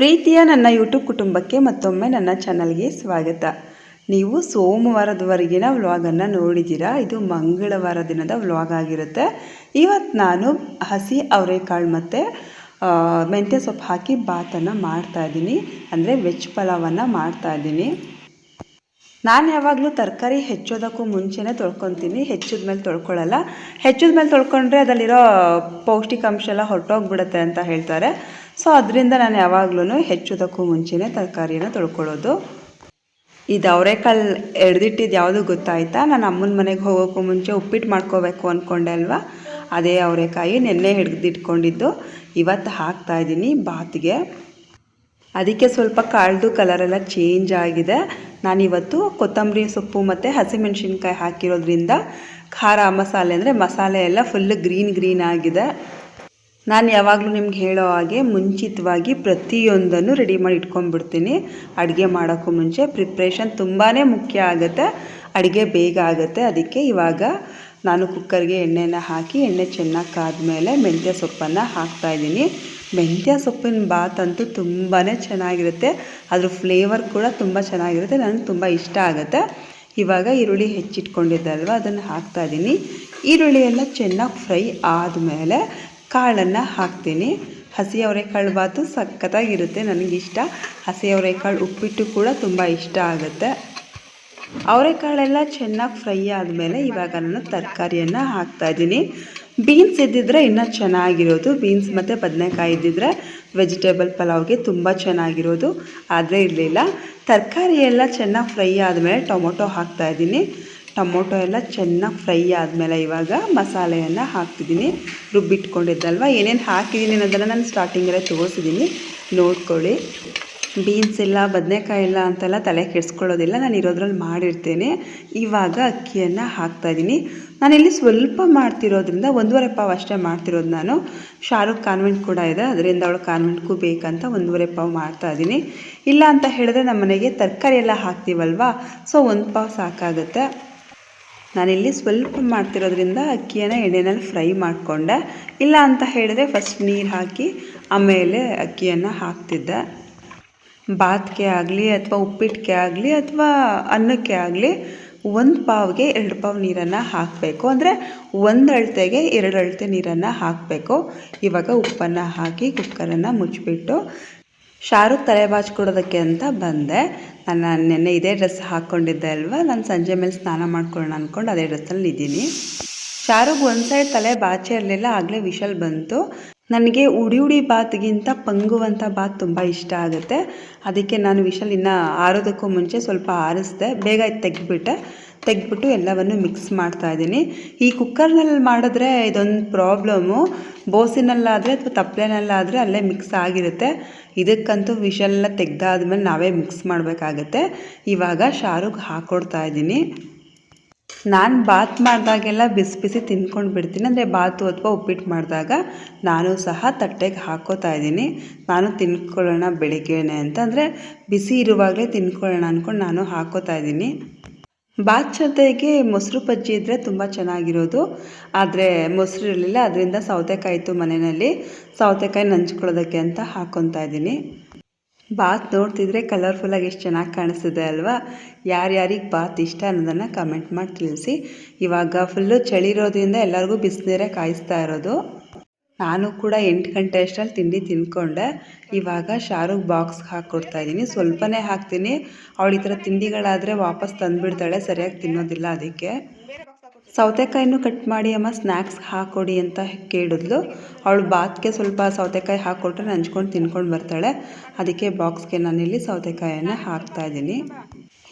ಪ್ರೀತಿಯ ನನ್ನ ಯೂಟ್ಯೂಬ್ ಕುಟುಂಬಕ್ಕೆ ಮತ್ತೊಮ್ಮೆ ನನ್ನ ಚಾನಲ್ಗೆ ಸ್ವಾಗತ. ನೀವು ಸೋಮವಾರದವರೆಗಿನ ವ್ಲಾಗನ್ನು ನೋಡಿದ್ದೀರಾ? ಇದು ಮಂಗಳವಾರ ದಿನದ ವ್ಲಾಗ್ ಆಗಿರುತ್ತೆ. ಇವತ್ತು ನಾನು ಹಸಿ ಅವರೆಕಾಳು ಮತ್ತು ಮೆಂತ್ಯ ಸೊಪ್ಪು ಹಾಕಿ ಬಾತನ್ನು ಮಾಡ್ತಾ ಇದ್ದೀನಿ. ಅಂದರೆ ವೆಜ್ ಪಲಾವನ್ನು ಮಾಡ್ತಾ ಇದ್ದೀನಿ. ನಾನು ಯಾವಾಗಲೂ ತರಕಾರಿ ಹೆಚ್ಚೋದಕ್ಕೂ ಮುಂಚೆನೇ ತೊಳ್ಕೊತೀನಿ. ಹೆಚ್ಚಿದ ಮೇಲೆ ತೊಳ್ಕೊಳ್ಳಲ್ಲ. ಹೆಚ್ಚಿದ ಮೇಲೆ ತೊಳ್ಕೊಂಡ್ರೆ ಅದರಲ್ಲಿರೋ ಪೌಷ್ಟಿಕಾಂಶ ಎಲ್ಲ ಹೊರಟೋಗ್ಬಿಡುತ್ತೆ ಅಂತ ಹೇಳ್ತಾರೆ. ಸೊ ಅದರಿಂದ ನಾನು ಯಾವಾಗಲೂ ಹೆಚ್ಚೋದಕ್ಕೂ ಮುಂಚೆನೇ ತರಕಾರಿಯನ್ನು ತೊಳ್ಕೊಳ್ಳೋದು. ಇದು ಅವರೆಕಾಳು ಎಡ್ದಿಟ್ಟಿದ್ದು ಯಾವುದು ಗೊತ್ತಾಯ್ತಾ? ನಾನು ಅಮ್ಮನ ಮನೆಗೆ ಹೋಗೋಕ್ಕೂ ಮುಂಚೆ ಉಪ್ಪಿಟ್ಟು ಮಾಡ್ಕೋಬೇಕು ಅಂದ್ಕೊಂಡೆ ಅಲ್ವಾ? ಅದೇ ಅವರೆಕಾಯಿ ನೆನ್ನೆ ಹಿಡ್ದಿಟ್ಕೊಂಡಿದ್ದು. ಇವತ್ತು ಹಾಕ್ತಾ ಇದ್ದೀನಿ ಬಾತಿಗೆ. ಅದಕ್ಕೆ ಸ್ವಲ್ಪ ಕಾಳ್ದು ಕಲರೆಲ್ಲ ಚೇಂಜ್ ಆಗಿದೆ. ನಾನಿವತ್ತು ಕೊತ್ತಂಬರಿ ಸೊಪ್ಪು ಮತ್ತು ಹಸಿಮೆಣಸಿನ್ಕಾಯಿ ಹಾಕಿರೋದ್ರಿಂದ ಖಾರ ಮಸಾಲೆ ಅಂದರೆ ಮಸಾಲೆ ಎಲ್ಲ ಫುಲ್ ಗ್ರೀನ್ ಗ್ರೀನ್ ಆಗಿದೆ. ನಾನು ಯಾವಾಗಲೂ ನಿಮ್ಗೆ ಹೇಳೋ ಹಾಗೆ ಮುಂಚಿತವಾಗಿ ಪ್ರತಿಯೊಂದನ್ನು ರೆಡಿ ಮಾಡಿ ಇಟ್ಕೊಂಡ್ಬಿಡ್ತೀನಿ. ಅಡುಗೆ ಮಾಡೋಕ್ಕೂ ಮುಂಚೆ ಪ್ರಿಪ್ರೇಷನ್ ತುಂಬಾ ಮುಖ್ಯ ಆಗುತ್ತೆ. ಅಡುಗೆ ಬೇಗ ಆಗುತ್ತೆ. ಅದಕ್ಕೆ ಇವಾಗ ನಾನು ಕುಕ್ಕರ್ಗೆ ಎಣ್ಣೆನ ಹಾಕಿ ಎಣ್ಣೆ ಚೆನ್ನಾಗಿ ಕಾದ್ಮೇಲೆ ಮೆಂತ್ಯ ಸೊಪ್ಪನ್ನು ಹಾಕ್ತಾಯಿದ್ದೀನಿ ಮೆಂತ್ಯ ಸೊಪ್ಪಿನ ಬಾತ್ ಅಂತೂ ತುಂಬಾ ಚೆನ್ನಾಗಿರುತ್ತೆ. ಅದ್ರ ಫ್ಲೇವರ್ ಕೂಡ ತುಂಬ ಚೆನ್ನಾಗಿರುತ್ತೆ. ನನಗೆ ತುಂಬ ಇಷ್ಟ ಆಗುತ್ತೆ. ಇವಾಗ ಈರುಳ್ಳಿ ಹೆಚ್ಚಿಟ್ಕೊಂಡಿದ್ದಲ್ವ ಅದನ್ನು ಹಾಕ್ತಾ ಇದ್ದೀನಿ. ಈರುಳ್ಳಿ ಎಲ್ಲ ಚೆನ್ನಾಗಿ ಫ್ರೈ ಆದಮೇಲೆ ಕಾಳನ್ನು ಹಾಕ್ತೀನಿ. ಹಸಿ ಅವರೆಕಾಳು ಬಾತು ಸಖತ್ತಾಗಿರುತ್ತೆ, ನನಗಿಷ್ಟ. ಹಸಿ ಅವರೆಕಾಳು ಉಪ್ಪಿಟ್ಟು ಕೂಡ ತುಂಬ ಇಷ್ಟ ಆಗುತ್ತೆ. ಅವರೆಕಾಳೆಲ್ಲ ಚೆನ್ನಾಗಿ ಫ್ರೈ ಆದಮೇಲೆ ಇವಾಗ ನಾನು ತರಕಾರಿಯನ್ನು ಹಾಕ್ತಾಯಿದ್ದೀನಿ ಬೀನ್ಸ್ ಇದ್ದಿದ್ರೆ ಇನ್ನೂ ಚೆನ್ನಾಗಿರೋದು. ಬೀನ್ಸ್ ಮತ್ತು ಬದನೆಕಾಯಿ ಇದ್ದಿದ್ರೆ ವೆಜಿಟೇಬಲ್ ಪಲಾವ್ಗೆ ತುಂಬ ಚೆನ್ನಾಗಿರೋದು. ಆದರೆ ಇರಲಿಲ್ಲ. ತರಕಾರಿ ಎಲ್ಲ ಚೆನ್ನಾಗಿ ಫ್ರೈ ಆದಮೇಲೆ ಟೊಮೊಟೊ ಹಾಕ್ತಾಯಿದ್ದೀನಿ ಟೊಮೊಟೊ ಎಲ್ಲ ಚೆನ್ನಾಗಿ ಫ್ರೈ ಆದಮೇಲೆ ಇವಾಗ ಮಸಾಲೆಯನ್ನು ಹಾಕ್ತಿದ್ದೀನಿ. ರುಬ್ಬಿಟ್ಕೊಂಡಿದ್ದಲ್ವ? ಏನೇನು ಹಾಕಿದ್ದೀನಿ ಅನ್ನೋದನ್ನು ನಾನು ಸ್ಟಾರ್ಟಿಂಗಲ್ಲೇ ತೋರಿಸಿದ್ದೀನಿ ನೋಡ್ಕೊಳ್ಳಿ. ಬೀನ್ಸ್ ಇಲ್ಲ ಬದನೆಕಾಯಿ ಇಲ್ಲ ಅಂತೆಲ್ಲ ತಲೆ ಕೆಡಿಸ್ಕೊಳ್ಳೋದಿಲ್ಲ. ನಾನು ಇರೋದ್ರಲ್ಲಿ ಮಾಡಿರ್ತೇನೆ. ಇವಾಗ ಅಕ್ಕಿಯನ್ನು ಹಾಕ್ತಾಯಿದ್ದೀನಿ ನಾನಿಲ್ಲಿ ಸ್ವಲ್ಪ ಮಾಡ್ತಿರೋದ್ರಿಂದ ಒಂದೂವರೆ ಪಾವು ಅಷ್ಟೇ ಮಾಡ್ತಿರೋದು ನಾನು. ಶಾರುಖ್ ಕಾನ್ವೆಂಟ್ ಕೂಡ ಇದೆ. ಅದರಿಂದ ಅವಳು ಕಾನ್ವೆಂಟ್ಗೂ ಬೇಕಂತ ಒಂದೂವರೆ ಪಾವು ಮಾಡ್ತಾಯಿದ್ದೀನಿ ಇಲ್ಲ ಅಂತ ಹೇಳಿದ್ರೆ ನಮ್ಮ ಮನೆಗೆ ತರಕಾರಿ ಎಲ್ಲ ಹಾಕ್ತೀವಲ್ವಾ? ಸೊ ಒಂದು ಪಾವು ಸಾಕಾಗುತ್ತೆ. ನಾನಿಲ್ಲಿ ಸ್ವಲ್ಪ ಮಾಡ್ತಿರೋದ್ರಿಂದ ಅಕ್ಕಿಯನ್ನು ಎಣ್ಣೆನಲ್ಲಿ ಫ್ರೈ ಮಾಡಿಕೊಂಡೆ. ಇಲ್ಲ ಅಂತ ಹೇಳಿದ್ರೆ ಫಸ್ಟ್ ನೀರು ಹಾಕಿ ಆಮೇಲೆ ಅಕ್ಕಿಯನ್ನು ಹಾಕ್ತಿದ್ದೆ. ಬಾತ್ಗೆ ಆಗಲಿ ಅಥವಾ ಉಪ್ಪಿಟ್ಟಿಗೆ ಆಗಲಿ ಅಥವಾ ಅನ್ನಕ್ಕೆ ಆಗಲಿ ಒಂದು ಪಾವ್ಗೆ ಎರಡು ಪಾವ್ ನೀರನ್ನು ಹಾಕಬೇಕು. ಅಂದರೆ ಒಂದು ಅಳತೆಗೆ ಎರಡು ಅಳತೆ ನೀರನ್ನು ಹಾಕಬೇಕು. ಇವಾಗ ಉಪ್ಪನ್ನು ಹಾಕಿ ಕುಕ್ಕರನ್ನು ಮುಚ್ಚಿಬಿಟ್ಟು ಶಾರುಖ್ ತಲೆ ಬಾಚ್ಕೊಡೋದಕ್ಕೆ ಅಂತ ಬಂದೆ. ನಾನು ನೆನ್ನೆ ಇದೇ ಡ್ರೆಸ್ ಹಾಕ್ಕೊಂಡಿದ್ದೆ ಅಲ್ವಾ? ನಾನು ಸಂಜೆ ಮೇಲೆ ಸ್ನಾನ ಮಾಡ್ಕೊಳ್ಳೋಣ ಅಂದ್ಕೊಂಡು ಅದೇ ಡ್ರೆಸ್ಸಲ್ಲಿ ಇದ್ದೀನಿ. ಶಾರುಖ್ ಒಂದು ಸೈಡ್ ತಲೆ ಬಾಚೆ ಇರಲಿಲ್ಲ ಆಗಲೇ ವಿಷಲ್ ಬಂತು. ನನಗೆ ಉಡಿ ಉಡಿ ಬಾತ್ಗಿಂತ ಪಂಗುವಂಥ ಬಾತ್ ತುಂಬ ಇಷ್ಟ ಆಗುತ್ತೆ. ಅದಕ್ಕೆ ನಾನು ವಿಷಲ್ ಇನ್ನೂ ಆರೋದಕ್ಕೂ ಮುಂಚೆ ಸ್ವಲ್ಪ ಆರಿಸ್ದೆ, ಬೇಗ ತೆಗೆದ್ಬಿಟ್ಟೆ. ತೆಗೆದ್ಬಿಟ್ಟು ಎಲ್ಲವನ್ನು ಮಿಕ್ಸ್ ಮಾಡ್ತಾ ಇದ್ದೀನಿ. ಈ ಕುಕ್ಕರ್ನಲ್ಲಿ ಮಾಡಿದ್ರೆ ಇದೊಂದು ಪ್ರಾಬ್ಲಮ್ಮು ಬೋಸಿನಲ್ಲಾದರೆ ಅಥವಾ ತಪ್ಪಲೆನಲ್ಲಾದರೆ ಅಲ್ಲೇ ಮಿಕ್ಸ್ ಆಗಿರುತ್ತೆ. ಇದಕ್ಕಂತೂ ವಿಷಲೆಲ್ಲ ತೆಗ್ದಾದ್ಮೇಲೆ ನಾವೇ ಮಿಕ್ಸ್ ಮಾಡಬೇಕಾಗತ್ತೆ. ಇವಾಗ ಶಾರುಖ್ ಹಾಕ್ಕೊಡ್ತಾ ಇದ್ದೀನಿ. ನಾನು ಬಾತ್ ಮಾಡಿದಾಗೆಲ್ಲ ಬಿಸಿ ಬಿಸಿ ತಿನ್ಕೊಂಡು ಬಿಡ್ತೀನಿ. ಅಂದರೆ ಬಾತು ಅಥವಾ ಉಪ್ಪಿಟ್ಟು ಮಾಡಿದಾಗ ನಾನು ಸಹ ತಟ್ಟೆಗೆ ಹಾಕೋತಾ ಇದ್ದೀನಿ. ನಾನು ತಿನ್ಕೊಳ್ಳೋಣ ಬೆಳಿಗ್ಗೆನೆ ಅಂತ. ಅಂದರೆ ಬಿಸಿ ಇರುವಾಗಲೇ ತಿನ್ಕೊಳ್ಳೋಣ ಅಂದ್ಕೊಂಡು ನಾನು ಹಾಕೋತಾ ಇದ್ದೀನಿ. ಬಾತ್ ಜೊತೆಗೆ ಮೊಸರು ಬಜ್ಜಿ ಇದ್ದರೆ ತುಂಬ ಚೆನ್ನಾಗಿರೋದು. ಆದರೆ ಮೊಸರು ಇರಲಿಲ್ಲ, ಅದರಿಂದ ಸೌತೆಕಾಯಿ ಇತ್ತು ಮನೆಯಲ್ಲಿ. ಸೌತೆಕಾಯಿ ನಂಚ್ಕೊಳ್ಳೋದಕ್ಕೆ ಅಂತ ಹಾಕ್ಕೊತಾ ಇದ್ದೀನಿ. ಬಾತ್ ನೋಡ್ತಿದ್ರೆ ಕಲರ್ಫುಲ್ಲಾಗಿ ಎಷ್ಟು ಚೆನ್ನಾಗಿ ಕಾಣಿಸ್ತಿದೆ ಅಲ್ವಾ? ಯಾರ್ಯಾರಿಗೆ ಬಾತ್ ಇಷ್ಟ ಅನ್ನೋದನ್ನು ಕಮೆಂಟ್ ಮಾಡಿ ತಿಳಿಸಿ. ಇವಾಗ ಫುಲ್ಲು ಚಳಿ ಇರೋದ್ರಿಂದ ಎಲ್ಲರಿಗೂ ಬಿಸಿನೀರೇ ಕಾಯಿಸ್ತಾ ಇರೋದು. ನಾನು ಕೂಡ ಎಂಟು ಗಂಟೆ ಅಷ್ಟರಲ್ಲಿ ತಿಂಡಿ ತಿಂದ್ಕೊಂಡೆ ಇವಾಗ ಶಾರುಖ್ ಬಾಕ್ಸ್ಗೆ ಹಾಕ್ಕೊಡ್ತಾ ಇದ್ದೀನಿ. ಸ್ವಲ್ಪನೇ ಹಾಕ್ತೀನಿ. ಅವಳು ಈ ಥರ ತಿಂಡಿಗಳಾದರೆ ವಾಪಸ್ ತಂದುಬಿಡ್ತಾಳೆ. ಸರಿಯಾಗಿ ತಿನ್ನೋದಿಲ್ಲ ಅದಕ್ಕೆ. ಸೌತೆಕಾಯಿನೂ ಕಟ್ ಮಾಡಿ ಅಮ್ಮ ಸ್ನ್ಯಾಕ್ಸ್ ಹಾಕ್ಕೊಡಿ ಅಂತ ಕೇಳಿದ್ಲು. ಅವಳು ಬಾತ್ಗೆ ಸ್ವಲ್ಪ ಸೌತೆಕಾಯಿ ಹಾಕ್ಕೊಟ್ರೆ ನಂಚ್ಕೊಂಡು ತಿನ್ಕೊಂಡು ಬರ್ತಾಳೆ. ಅದಕ್ಕೆ ಬಾಕ್ಸ್ಗೆ ನಾನಿಲ್ಲಿ ಸೌತೆಕಾಯನ್ನು ಹಾಕ್ತಾ ಇದ್ದೀನಿ.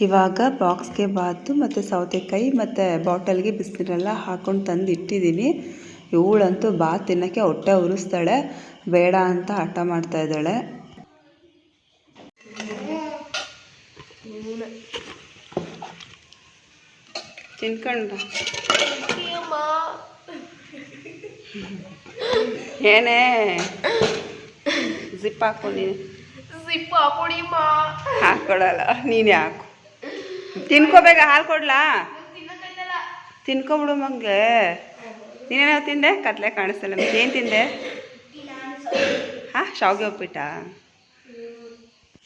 ಇವಾಗ ಬಾಕ್ಸ್ಗೆ ಬಾತು ಮತ್ತು ಸೌತೆಕಾಯಿ ಮತ್ತು ಬಾಟಲ್ಗೆ ಬಿಸಿನೀರೆಲ್ಲ ಹಾಕ್ಕೊಂಡು ತಂದು ಇಟ್ಟಿದ್ದೀನಿ ಇವಳಂತೂ ಬಾತ್ ತಿನ್ನೋಕ್ಕೆ ಹೊಟ್ಟೆ ಉರಿಸ್ತಾಳೆ. ಬೇಡ ಅಂತ ಹಠ ಮಾಡ್ತಾ ಇದ್ದಾಳೆ. ತಿನ್ಕೊಂಡು ಏನೇ? ಜಿಪ್ ಹಾಕು ನೀನು. ಸಿಪ್ಪು ಹಾಕೊಡಿ ಮಾ ಹಾಕ್ಕೊಡಲ್ಲ ನೀನೇ ಹಾಕು. ತಿನ್ಕೋಬೇಕ ಹಾಲು ಕೊಡ್ಲಾ? ತಿನ್ಕೊಬಿಡು ಮಂಗೆ. ನೀನೇನೋ ತಿಂದೆ? ಕತ್ಲೆ ಕಾಣಿಸ್ತಲ್ಲ ಏನು ತಿಂದೆ? ಹಾಂ, ಶಾವಿಗೆ ಉಪ್ಪಿಟ್ಟ.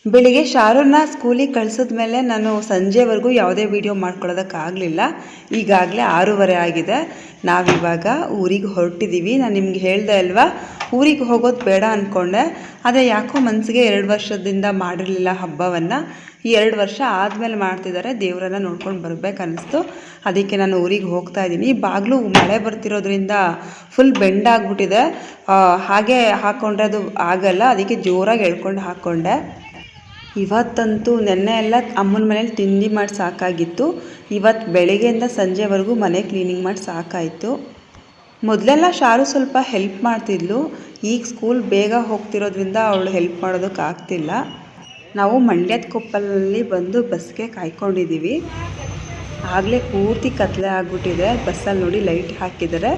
ಬೆಳಿಗ್ಗೆ ಶಾರೂನ್ನ ಸ್ಕೂಲಿಗೆ ಕಳಿಸಿದ್ಮೇಲೆ ನಾನು ಸಂಜೆವರೆಗೂ ಯಾವುದೇ ವಿಡಿಯೋ ಮಾಡ್ಕೊಳ್ಳೋದಕ್ಕಾಗಲಿಲ್ಲ ಈಗಾಗಲೇ ಆರೂವರೆ ಆಗಿದೆ. ನಾವಿವಾಗ ಊರಿಗೆ ಹೊರಟಿದ್ದೀವಿ ನಾನು ನಿಮ್ಗೆ ಹೇಳ್ದೆ ಅಲ್ವಾ? ಊರಿಗೆ ಹೋಗೋದು ಬೇಡ ಅಂದ್ಕೊಂಡೆ ಆದರೆ ಯಾಕೋ ಮನಸ್ಸಿಗೆ ಎರಡು ವರ್ಷದಿಂದ ಮಾಡಿರಲಿಲ್ಲ ಹಬ್ಬವನ್ನು. ಈ ಎರಡು ವರ್ಷ ಆದಮೇಲೆ ಮಾಡ್ತಿದ್ದಾರೆ, ದೇವರನ್ನ ನೋಡ್ಕೊಂಡು ಬರಬೇಕನ್ನಿಸ್ತು ಅದಕ್ಕೆ ನಾನು ಊರಿಗೆ ಹೋಗ್ತಾ ಇದ್ದೀನಿ. ಬಾಗಿಲು ಮಳೆ ಬರ್ತಿರೋದ್ರಿಂದ ಫುಲ್ ಬೆಂಡ್ ಆಗಿಬಿಟ್ಟಿದೆ. ಹಾಗೆ ಹಾಕ್ಕೊಂಡ್ರೆ ಅದು ಆಗಲ್ಲ, ಅದಕ್ಕೆ ಜೋರಾಗಿ ಎಳ್ಕೊಂಡು ಹಾಕ್ಕೊಂಡೆ ಇವತ್ತಂತೂ ನೆನ್ನೆ ಎಲ್ಲ ಅಮ್ಮನ ಮನೇಲಿ ತಿಂಡಿ ಮಾಡಿ ಸಾಕಾಗಿತ್ತು. ಇವತ್ತು ಬೆಳಗ್ಗೆಯಿಂದ ಸಂಜೆವರೆಗೂ ಮನೆ ಕ್ಲೀನಿಂಗ್ ಮಾಡಿ ಸಾಕಾಯಿತು. ಮೊದಲೆಲ್ಲ ಶಾರು ಸ್ವಲ್ಪ ಹೆಲ್ಪ್ ಮಾಡ್ತಿದ್ಲು. ಈಗ ಸ್ಕೂಲ್ ಬೇಗ ಹೋಗ್ತಿರೋದ್ರಿಂದ ಅವಳು ಹೆಲ್ಪ್ ಮಾಡೋದಕ್ಕೆ ಆಗ್ತಿಲ್ಲ ನಾವು ಮಂಡ್ಯದ ಕೊಪ್ಪಲಲ್ಲಿ ಬಂದು ಬಸ್ಗೆ ಕಾಯ್ಕೊಂಡಿದ್ದೀವಿ. ಆಗಲೇ ಪೂರ್ತಿ ಕತ್ಲೆ ಆಗಿಬಿಟ್ಟಿದೆ. ಬಸ್ಸಲ್ಲಿ ನೋಡಿ ಲೈಟ್ ಹಾಕಿದ್ದಾರೆ.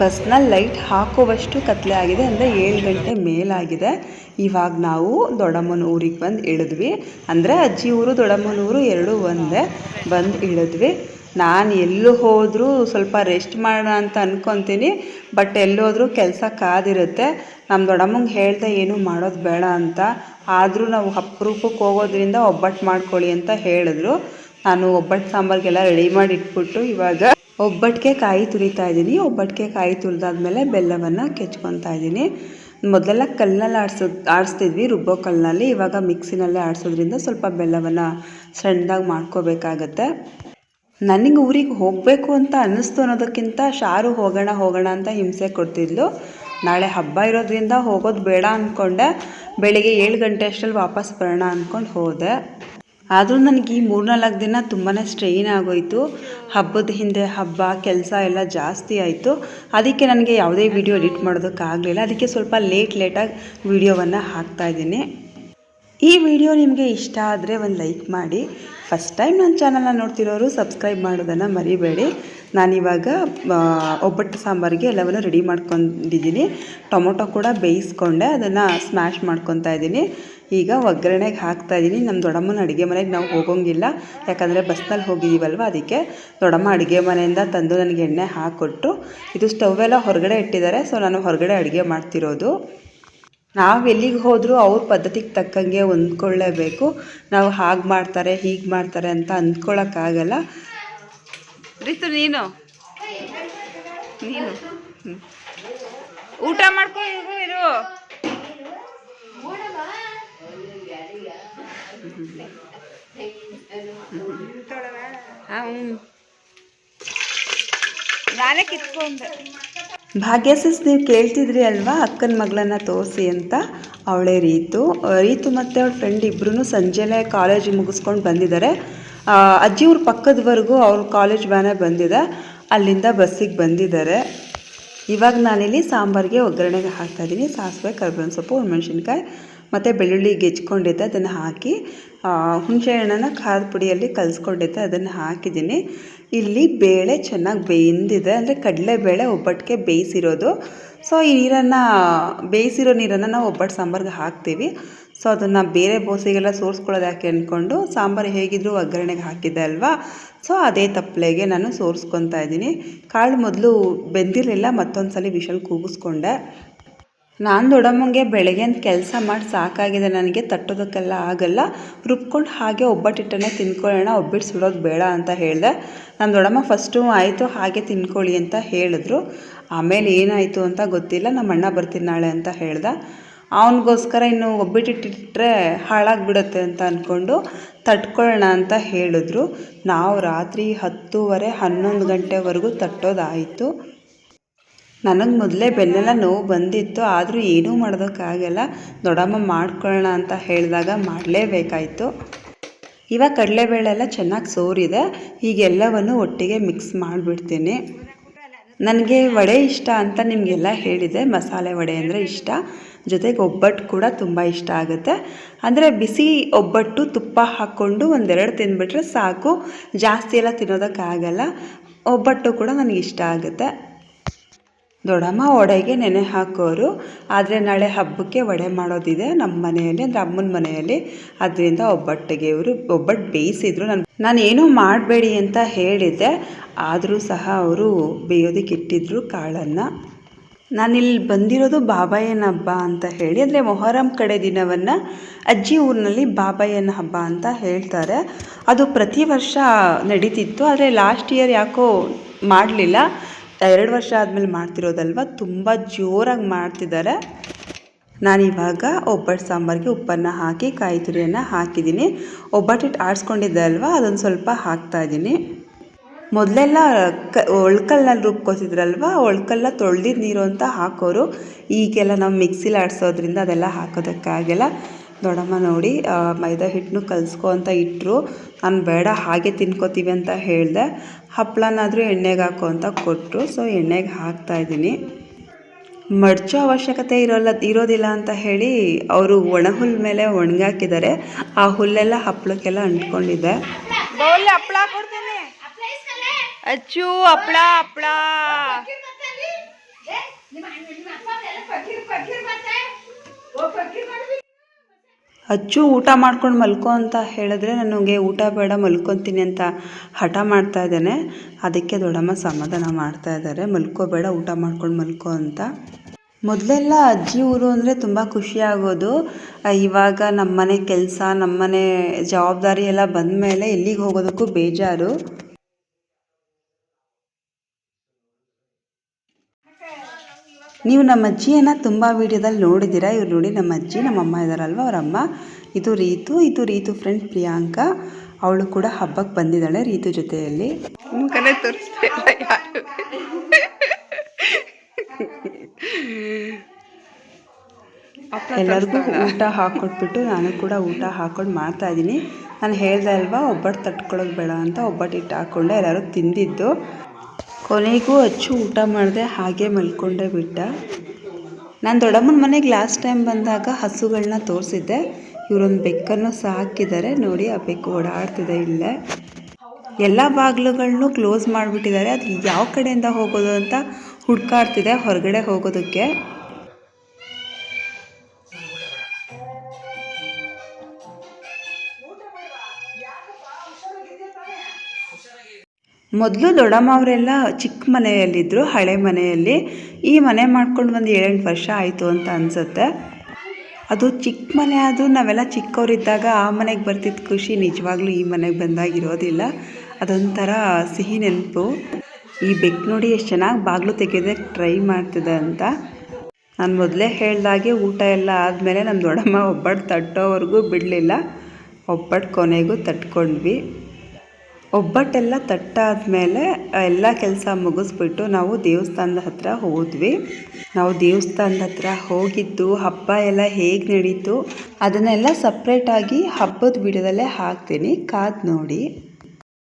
ಬಸ್ನಲ್ಲಿ ಲೈಟ್ ಹಾಕುವಷ್ಟು ಕತ್ಲೆ ಆಗಿದೆ ಅಂದರೆ ಏಳು ಗಂಟೆ ಮೇಲಾಗಿದೆ. ಇವಾಗ ನಾವು ದೊಡ್ಡಮ್ಮನ ಊರಿಗೆ ಬಂದು ಇಳಿದ್ವಿ. ಅಂದರೆ ಅಜ್ಜಿ ಊರು ದೊಡ್ಡಮ್ಮನ ಊರು ಎರಡೂ ಒಂದೇ ಬಂದು ಇಳಿದ್ವಿ. ನಾನು ಎಲ್ಲೂ ಹೋದರೂ ಸ್ವಲ್ಪ ರೆಸ್ಟ್ ಮಾಡೋಣ ಅಂತ ಅಂದ್ಕೊತೀನಿ ಬಟ್ ಎಲ್ಲೋದ್ರೂ ಕೆಲಸ ಕಾದಿರುತ್ತೆ. ನಮ್ಮ ದೊಡ್ಡಮ್ಮಂಗೆ ಹೇಳ್ದೆ, ಏನೂ ಮಾಡೋದು ಬೇಡ ಅಂತ. ಆದರೂ ನಾವು ಅಪ್ರೂಪಕ್ಕೆ ಹೋಗೋದ್ರಿಂದ ಒಬ್ಬಟ್ಟು ಮಾಡ್ಕೊಳ್ಳಿ ಅಂತ ಹೇಳಿದ್ರು. ನಾನು ಒಬ್ಬಟ್ಟು ಸಾಂಬಾರಿಗೆಲ್ಲ ರೆಡಿ ಮಾಡಿ ಇಟ್ಬಿಟ್ಟು ಇವಾಗ ಒಬ್ಬಟ್ಟಿಗೆ ಕಾಯಿ ತುರಿತಾ ಇದ್ದೀನಿ. ಒಬ್ಬಟ್ಟಿಗೆ ಕಾಯಿ ತುರಿದಾದ್ಮೇಲೆ ಬೆಲ್ಲವನ್ನು ಕೆಚ್ಕೊತಾ ಇದ್ದೀನಿ. ಮೊದಲೆಲ್ಲ ಕಲ್ಲಲ್ಲಿ ಆಡಿಸೋ ಆಡಿಸ್ತಿದ್ವಿ, ರುಬ್ಬೋ ಕಲ್ಲಿನಲ್ಲಿ ಇವಾಗ ಮಿಕ್ಸಿನಲ್ಲೇ ಆಡಿಸೋದ್ರಿಂದ ಸ್ವಲ್ಪ ಬೆಲ್ಲವನ್ನು ಸಣ್ಣದಾಗಿ ಮಾಡ್ಕೋಬೇಕಾಗತ್ತೆ. ನನಗೆ ಊರಿಗೆ ಹೋಗಬೇಕು ಅಂತ ಅನ್ನಿಸ್ತು ಅನ್ನೋದಕ್ಕಿಂತ ಶಾರು ಹೋಗೋಣ ಹೋಗೋಣ ಅಂತ ಹಿಂಸೆ ಕೊಡ್ತಿದ್ಲು. ನಾಳೆ ಹಬ್ಬ ಇರೋದ್ರಿಂದ ಹೋಗೋದು ಬೇಡ ಅಂದ್ಕೊಂಡೆ ಬೆಳಿಗ್ಗೆ ಏಳು ಗಂಟೆ ಅಷ್ಟರಲ್ಲಿ ವಾಪಸ್ ಬರೋಣ ಅಂದ್ಕೊಂಡು ಹೋದೆ. ಆದರೂ ನನಗೆ ಈ ಮೂರ್ನಾಲ್ಕು ದಿನ ತುಂಬಾ ಸ್ಟ್ರೈನ್ ಆಗೋಯಿತು. ಹಬ್ಬದ ಹಿಂದೆ ಹಬ್ಬ, ಕೆಲಸ ಎಲ್ಲ ಜಾಸ್ತಿ ಆಯಿತು. ಅದಕ್ಕೆ ನನಗೆ ಯಾವುದೇ ವಿಡಿಯೋ ಎಡಿಟ್ ಮಾಡೋದಕ್ಕಾಗಲಿಲ್ಲ. ಅದಕ್ಕೆ ಸ್ವಲ್ಪ ಲೇಟ್ ಲೇಟಾಗಿ ವಿಡಿಯೋವನ್ನು ಹಾಕ್ತಾಯಿದ್ದೀನಿ ಈ ವಿಡಿಯೋ ನಿಮಗೆ ಇಷ್ಟ ಆದರೆ ಒಂದು ಲೈಕ್ ಮಾಡಿ. ಫಸ್ಟ್ ಟೈಮ್ ನನ್ನ ಚಾನಲ್ನ ನೋಡ್ತಿರೋರು ಸಬ್ಸ್ಕ್ರೈಬ್ ಮಾಡೋದನ್ನು ಮರಿಬೇಡಿ. ನಾನಿವಾಗ ಒಬ್ಬಟ್ಟು ಸಾಂಬಾರಿಗೆ ಎಲ್ಲವನ್ನು ರೆಡಿ ಮಾಡ್ಕೊಂಡಿದ್ದೀನಿ. ಟೊಮೊಟೊ ಕೂಡ ಬೇಯಿಸ್ಕೊಂಡೆ, ಅದನ್ನು ಸ್ಮ್ಯಾಶ್ ಮಾಡ್ಕೊತಾ ಇದ್ದೀನಿ. ಈಗ ಒಗ್ಗರಣೆಗೆ ಹಾಕ್ತಾ ಇದ್ದೀನಿ. ನಮ್ಮ ದೊಡ್ಡಮ್ಮನ ಅಡುಗೆ ಮನೆಗೆ ನಾವು ಹೋಗೋಂಗಿಲ್ಲ. ಯಾಕಂದರೆ ಬಸ್ನಲ್ಲಿ ಹೋಗಿದ್ದೀವಲ್ವ ಅದಕ್ಕೆ. ದೊಡ್ಡಮ್ಮ ಅಡುಗೆ ಮನೆಯಿಂದ ತಂದು ನನಗೆ ಎಣ್ಣೆ ಹಾಕಿಕೊಟ್ಟು ಇದು ಸ್ಟವ್ ಎಲ್ಲ ಹೊರಗಡೆ ಇಟ್ಟಿದ್ದಾರೆ ಸೊ ನಾನು ಹೊರಗಡೆ ಅಡುಗೆ ಮಾಡ್ತಿರೋದು. ನಾವು ಎಲ್ಲಿಗೆ ಹೋದರೂ ಅವ್ರ ಪದ್ಧತಿಗೆ ತಕ್ಕಂಗೆ ಹೊಂದ್ಕೊಳ್ಳೇಬೇಕು ನಾವು ಹಾಗೆ ಮಾಡ್ತಾರೆ ಹೀಗೆ ಮಾಡ್ತಾರೆ ಅಂತ ಅಂದ್ಕೊಳ್ಳೋಕ್ಕಾಗಲ್ಲ ರೀತು ನೀನು ನೀನು. ಊಟ ಮಾಡ್ಕೊ ಇರು ನಾನೇ ಕಿತ್ಕೊಂಡೆ ಭಾಗ್ಯಸಿಸ್ ನೀವು ಕೇಳ್ತಿದ್ರಿ ಅಲ್ವಾ? ಅಕ್ಕನ ಮಗಳನ್ನ ತೋರಿಸಿ ಅಂತ. ಅವಳೇ ರೀತು. ರೀತು ಮತ್ತು ಅವಳ ಫ್ರೆಂಡ್ ಇಬ್ಬರೂ ಸಂಜೆಲೇ ಕಾಲೇಜ್ ಮುಗಿಸ್ಕೊಂಡು ಬಂದಿದ್ದಾರೆ ಅಜ್ಜಿ ಅವ್ರ ಪಕ್ಕದವರೆಗೂ ಅವ್ರ ಕಾಲೇಜ್ ವ್ಯಾನೇ ಬಂದಿದೆ. ಅಲ್ಲಿಂದ ಬಸ್ಸಿಗೆ ಬಂದಿದ್ದಾರೆ ಇವಾಗ ನಾನಿಲ್ಲಿ ಸಾಂಬಾರಿಗೆ ಒಗ್ಗರಣೆಗೆ ಹಾಕ್ತಾಯಿದ್ದೀನಿ ಸಾಸಿವೆ, ಕರ್ಬೇವಿನ ಸೊಪ್ಪು ಮೆಣಸಿನ್ಕಾಯಿ ಮತ್ತು ಬೆಳ್ಳುಳ್ಳಿ ಗೆಜ್ಕೊಂಡಿದ್ದೆ ಅದನ್ನು ಹಾಕಿ ಹುಣಸೆ ಹಣ್ಣನ್ನು ಖಾರದ ಪುಡಿಯಲ್ಲಿ ಕಲಿಸ್ಕೊಂಡಿದ್ದೆ ಅದನ್ನು ಹಾಕಿದ್ದೀನಿ ಇಲ್ಲಿ ಬೇಳೆ ಚೆನ್ನಾಗಿ ಬೆಂದಿದೆ ಅಂದರೆ ಕಡಲೆಬೇಳೆ ಒಬ್ಬಟ್ಟಿಗೆ ಬೇಯಿಸಿರೋದು. ಸೊ ಈ ನೀರನ್ನು, ಬೇಯಿಸಿರೋ ನೀರನ್ನು ನಾವು ಒಬ್ಬಟ್ಟು ಸಾಂಬಾರ್ಗೆ ಹಾಕ್ತೀವಿ. ಸೊ ಅದನ್ನು ಬೇರೆ ಬೋಸಿಗೆಲ್ಲ ಸೋರಿಸ್ಕೊಳ್ಳೋದು ಯಾಕೆ ಅಂದ್ಕೊಂಡು ಸಾಂಬಾರು ಹೇಗಿದ್ರೂ ಒಗ್ಗರಣೆಗೆ ಹಾಕಿದ್ದೆ ಅಲ್ವಾ? ಸೊ ಅದೇ ತಪ್ಪಲೆಗೆ ನಾನು ಸೋರಿಸ್ಕೊತಾ ಇದ್ದೀನಿ. ಕಾಳು ಮೊದಲು ಬೆಂದಿರಲಿಲ್ಲ ಮತ್ತೊಂದು ಸಲ ವಿಷಲ್ ಕೂಗಿಸ್ಕೊಂಡೆ. ನಾನು ದೊಡ್ಡಮ್ಮಂಗೆ ಬೆಳಗ್ಗೆಂದು ಕೆಲಸ ಮಾಡಿ ಸಾಕಾಗಿದೆ, ನನಗೆ ತಟ್ಟೋದಕ್ಕೆಲ್ಲ ಆಗಲ್ಲ. ರುಬ್ಕೊಂಡು ಹಾಗೆ ಒಬ್ಬಟ್ಟಿಟ್ಟನ್ನೇ ತಿನ್ಕೊಳ್ಳೋಣ, ಒಬ್ಬಿಟ್ಟು ಸುಡೋದು ಬೇಡ ಅಂತ ಹೇಳಿದೆ. ನಮ್ಮ ದೊಡ್ಡಮ್ಮ ಫಸ್ಟು ಆಯಿತು, ಹಾಗೆ ತಿನ್ಕೊಳ್ಳಿ ಅಂತ ಹೇಳಿದ್ರು. ಆಮೇಲೆ ಏನಾಯಿತು ಅಂತ ಗೊತ್ತಿಲ್ಲ, ನಮ್ಮ ಅಣ್ಣ ಬರ್ತೀನಿ ನಾಳೆ ಅಂತ ಹೇಳ್ದೆ. ಅವನಿಗೋಸ್ಕರ ಇನ್ನು ಒಬ್ಬಿಟ್ಟಿಟ್ಟಿಟ್ರೆ ಹಾಳಾಗಿಬಿಡುತ್ತೆ ಅಂತ ಅಂದ್ಕೊಂಡು ತಟ್ಕೊಳ್ಳೋಣ ಅಂತ ಹೇಳಿದ್ರು. ನಾವು ರಾತ್ರಿ ಹತ್ತೂವರೆ, ಹನ್ನೊಂದು ಗಂಟೆವರೆಗೂ ತಟ್ಟೋದಾಯಿತು. ನನಗೆ ಮೊದಲೇ ಬೆನ್ನೆಲ್ಲ ನೋವು ಬಂದಿತ್ತು, ಆದರೂ ಏನೂ ಮಾಡೋದಕ್ಕಾಗಲ್ಲ. ದೊಡಮ್ಮ ಮಾಡ್ಕೊಳ್ಳೋಣ ಅಂತ ಹೇಳಿದಾಗ ಮಾಡಲೇಬೇಕಾಯಿತು. ಇವಾಗ ಕಡಲೆಬೇಳೆ ಎಲ್ಲ ಚೆನ್ನಾಗಿ ಸೋರಿದೆ, ಹೀಗೆಲ್ಲವನ್ನು ಒಟ್ಟಿಗೆ ಮಿಕ್ಸ್ ಮಾಡಿಬಿಡ್ತೀನಿ. ನನಗೆ ವಡೆ ಇಷ್ಟ ಅಂತ ನಿಮಗೆಲ್ಲ ಹೇಳಿದೆ, ಮಸಾಲೆ ವಡೆ ಅಂದರೆ ಇಷ್ಟ. ಜೊತೆಗೆ ಒಬ್ಬಟ್ಟು ಕೂಡ ತುಂಬ ಇಷ್ಟ ಆಗುತ್ತೆ. ಅಂದರೆ ಬಿಸಿ ಒಬ್ಬಟ್ಟು ತುಪ್ಪ ಹಾಕ್ಕೊಂಡು ಒಂದೆರಡು ತಿಂದುಬಿಟ್ರೆ ಸಾಕು. ಜಾಸ್ತಿ ಎಲ್ಲ ತಿನ್ನೋದಕ್ಕಾಗಲ್ಲ, ಒಬ್ಬಟ್ಟು ಕೂಡ ನನಗೆ ಇಷ್ಟ ಆಗುತ್ತೆ. ದೊಡ್ಡಮ್ಮ ವಡೆಗೆ ನೆನೆ ಹಾಕೋರು, ಆದರೆ ನಾಳೆ ಹಬ್ಬಕ್ಕೆ ವಡೆ ಮಾಡೋದಿದೆ ನಮ್ಮ ಮನೆಯಲ್ಲಿ, ಅಂದರೆ ಅಮ್ಮನ ಮನೆಯಲ್ಲಿ. ಅದರಿಂದ ಒಬ್ಬಟ್ಟಿಗೆ ಇವರು ಒಬ್ಬಟ್ಟು ಬೇಯಿಸಿದ್ರು ನಾನು ನಾನು ಏನೂ ಮಾಡಬೇಡಿ ಅಂತ ಹೇಳಿದ್ದೆ. ಆದರೂ ಸಹ ಅವರು ಬೇಯೋದಕ್ಕೆ ಇಟ್ಟಿದ್ರು ಕಾಳನ್ನು. ನಾನಿಲ್ಲಿ ಬಂದಿರೋದು ಬಾಬಾಯನ ಹಬ್ಬ ಅಂತ ಹೇಳಿ, ಅಂದರೆ ಮೊಹರಂ ಕಡೆ ದಿನವನ್ನು ಅಜ್ಜಿ ಊರಿನಲ್ಲಿ ಬಾಬಾಯನ ಹಬ್ಬ ಅಂತ ಹೇಳ್ತಾರೆ. ಅದು ಪ್ರತಿ ವರ್ಷ ನಡೀತಿತ್ತು, ಆದರೆ ಲಾಸ್ಟ್ ಇಯರ್ ಯಾಕೋ ಮಾಡಲಿಲ್ಲ. ಎರಡು ವರ್ಷ ಆದಮೇಲೆ ಮಾಡ್ತಿರೋದಲ್ವ? ತುಂಬ ಜೋರಾಗಿ ಮಾಡ್ತಿದ್ದಾರೆ ನಾನಿವಾಗ ಒಬ್ಬಟ್ಟು ಸಾಂಬಾರಿಗೆ ಉಪ್ಪನ್ನು ಹಾಕಿ, ಕಾಯಿ ತುರಿಯನ್ನು ಹಾಕಿದ್ದೀನಿ. ಒಬ್ಬಟ್ಟಿಟ್ಟು ಆಡಿಸ್ಕೊಂಡಿದ್ದೆ ಅಲ್ವಾ? ಅದೊಂದು ಸ್ವಲ್ಪ ಹಾಕ್ತಾ ಇದ್ದೀನಿ. ಮೊದಲೆಲ್ಲ ಕ ಒಳ್ಕಲ್ಲಲ್ಲಿ ರುಬ್ಕೋತಿದ್ರಲ್ವ? ಒಳ್ಕಲ್ಲ ತೊಳ್ದಿದ್ದು ನೀರು ಅಂತ ಹಾಕೋರು. ಈಗೆಲ್ಲ ನಾವು ಮಿಕ್ಸಿಲಿ ಆಡಿಸೋದ್ರಿಂದ ಅದೆಲ್ಲ ಹಾಕೋದಕ್ಕಾಗಲ್ಲ. ದೊಡ್ಡಮ್ಮ ನೋಡಿ ಆ, ಮೈದಾ ಹಿಟ್ಟನ್ನು ಕಲಿಸ್ಕೊ ಅಂತ ಇಟ್ಟರು ನಾನು ಬೇಡ ಹಾಗೆ ತಿನ್ಕೋತೀವಿ ಅಂತ ಹೇಳಿದೆ. ಹಪ್ಪಳನಾದರೂ ಎಣ್ಣೆಗೆ ಹಾಕೋ ಅಂತ ಕೊಟ್ಟರು ಸೊ ಎಣ್ಣೆಗೆ ಹಾಕ್ತಾ ಇದ್ದೀನಿ. ಮಡ್ಚೋ ಅವಶ್ಯಕತೆ ಇರೋಲ್ಲ ಇರೋದಿಲ್ಲ ಅಂತ ಹೇಳಿ ಅವರು ಒಣ ಹುಲ್ ಮೇಲೆ ಒಣಗಾಕಿದ್ದಾರೆ. ಆ ಹುಲ್ಲೆಲ್ಲ ಹಪ್ಪಳಕ್ಕೆಲ್ಲ ಅಂಟ್ಕೊಂಡಿದೆ. ಹಪ್ಳ ಕೊಡ್ತೇನೆ. ಅಚ್ಚು ಫಕೀರ್ ಹಪ್ಳ ಅಚ್ಚು ಊಟ ಮಾಡ್ಕೊಂಡು ಮಲ್ಕೋ ಅಂತ ಹೇಳಿದ್ರೆ ನನಗೆ ಊಟ ಬೇಡ ಮಲ್ಕೊತೀನಿ ಅಂತ ಹಠ ಮಾಡ್ತಾ ಇದ್ದಾನೆ. ಅದಕ್ಕೆ ದೊಡ್ಡಮ್ಮ ಸಮಾಧಾನ ಮಾಡ್ತಾ ಇದ್ದಾರೆ. ಮಲ್ಕೋಬೇಡ ಊಟ ಮಾಡ್ಕೊಂಡು ಮಲ್ಕೋ ಅಂತ. ಮೊದಲೆಲ್ಲ ಅಜ್ಜಿ ಊರು ಅಂದರೆ ತುಂಬ ಖುಷಿ ಆಗೋದು. ಆ, ಇವಾಗ ನಮ್ಮನೆ ಕೆಲಸ ನಮ್ಮನೆ ಜವಾಬ್ದಾರಿ ಎಲ್ಲ ಬಂದ ಮೇಲೆ ಎಲ್ಲಿಗೆ ಹೋಗೋದಕ್ಕೂ ಬೇಜಾರು. ನೀವು ನಮ್ಮ ಅಜ್ಜಿಯನ್ನು ತುಂಬ ವೀಡಿಯೋದಲ್ಲಿ ನೋಡಿದ್ದೀರಾ? ಇವ್ರು ನೋಡಿ ನಮ್ಮ ಅಜ್ಜಿ ನಮ್ಮ ಅಮ್ಮ ಇದ್ದಾರಲ್ವ ಅವರಮ್ಮ ಅಮ್ಮ? ಇದು ರೀತು ಇದು ರೀತು ಫ್ರೆಂಡ್ ಪ್ರಿಯಾಂಕಾ. ಅವಳು ಕೂಡ ಹಬ್ಬಕ್ಕೆ ಬಂದಿದ್ದಾಳೆ ರೀತು ಜೊತೆಯಲ್ಲಿ. ಎಲ್ಲರಿಗೂ ಊಟ ಹಾಕ್ಕೊಟ್ಬಿಟ್ಟು ನಾನು ಕೂಡ ಊಟ ಹಾಕ್ಕೊಂಡು ಮಾಡ್ತಾ ಇದ್ದೀನಿ. ನಾನು ಹೇಳ್ದೆ ಅಲ್ವಾ ಒಬ್ಬಟ್ಟು ತಟ್ಕೊಳ್ಳೋದು ಬೇಡ ಅಂತ ಒಬ್ಬಟ್ಟು ಇಟ್ಟು ಹಾಕ್ಕೊಂಡೆ ಎಲ್ಲರೂ ತಿಂದಿದ್ದು. ಕೊನೆಗೂ ಅಚ್ಚು ಊಟ ಮಾಡಿದೆ ಹಾಗೆ ಮಲ್ಕೊಂಡೇ ಬಿಟ್ಟ. ನಾನು ದೊಡ್ಡಮ್ಮನ ಮನೆಗೆ ಲಾಸ್ಟ್ ಟೈಮ್ ಬಂದಾಗ ಹಸುಗಳನ್ನ ತೋರಿಸಿದ್ದೆ. ಇವರೊಂದು ಬೆಕ್ಕನ್ನು ಸಾಕಿದ್ದಾರೆ ನೋಡಿ ಆ ಬೆಕ್ಕು ಓಡಾಡ್ತಿದೆ ಇಲ್ಲೇ. ಎಲ್ಲ ಬಾಗಿಲುಗಳನ್ನು ಕ್ಲೋಸ್ ಮಾಡಿಬಿಟ್ಟಿದ್ದಾರೆ. ಅದು ಯಾವ ಕಡೆಯಿಂದ ಹೋಗೋದು ಅಂತ ಹುಡ್ಕಾಡ್ತಿದೆ ಹೊರಗಡೆ ಹೋಗೋದಕ್ಕೆ. ಮೊದಲು ದೊಡ್ಡಮ್ಮವರೆಲ್ಲ ಚಿಕ್ಕ ಮನೆಯಲ್ಲಿದ್ದರು ಹಳೆ ಮನೆಯಲ್ಲಿ. ಈ ಮನೆ ಮಾಡ್ಕೊಂಡು ಒಂದು ಏಳೆಂಟು ವರ್ಷ ಆಯಿತು ಅಂತ ಅನಿಸುತ್ತೆ. ಅದು ಚಿಕ್ಕ ಮನೆ ಆದರೂ ನಾವೆಲ್ಲ ಚಿಕ್ಕವರಿದ್ದಾಗ ಆ ಮನೆಗೆ ಬರ್ತಿದ್ದ ಖುಷಿ ನಿಜವಾಗ್ಲೂ ಈ ಮನೆಗೆ ಬಂದಾಗಿರೋದಿಲ್ಲ. ಅದೊಂಥರ ಸಿಹಿ ನೆನಪು. ಈ ಬೆಕ್ಕು ನೋಡಿ ಎಷ್ಟು ಚೆನ್ನಾಗಿ ಬಾಗಿಲು ತೆಗೆಯೋದಕ್ಕೆ ಟ್ರೈ ಮಾಡ್ತಿದೆ ಅಂತ. ನಾನು ಮೊದಲೇ ಹೇಳ್ದಾಗೆ ಊಟ ಎಲ್ಲ ಆದಮೇಲೆ ನಮ್ಮ ದೊಡ್ಡಮ್ಮ ಒಬ್ಬಟ್ಟು ತಟ್ಟೋವರೆಗೂ ಬಿಡಲಿಲ್ಲ. ಒಬ್ಬಟ್ಟು ಕೊನೆಗೂ ತಟ್ಕೊಂಡ್ವಿ. ಒಬ್ಬಟ್ಟೆಲ್ಲ ತಟ್ಟಾದ್ಮೇಲೆ ಎಲ್ಲ ಕೆಲಸ ಮುಗಿಸ್ಬಿಟ್ಟು ನಾವು ದೇವಸ್ಥಾನದ ಹತ್ರ ಹೋದ್ವಿ. ನಾವು ದೇವಸ್ಥಾನದ ಹತ್ರ ಹೋಗಿದ್ದು, ಹಬ್ಬ ಎಲ್ಲ ಹೇಗೆ ನಡೀತು ಅದನ್ನೆಲ್ಲ ಸಪ್ರೇಟಾಗಿ ಹಬ್ಬದ ವಿಡಿಯೋದಲ್ಲೇ ಹಾಕ್ತೀನಿ. ಕಾದು ನೋಡಿ.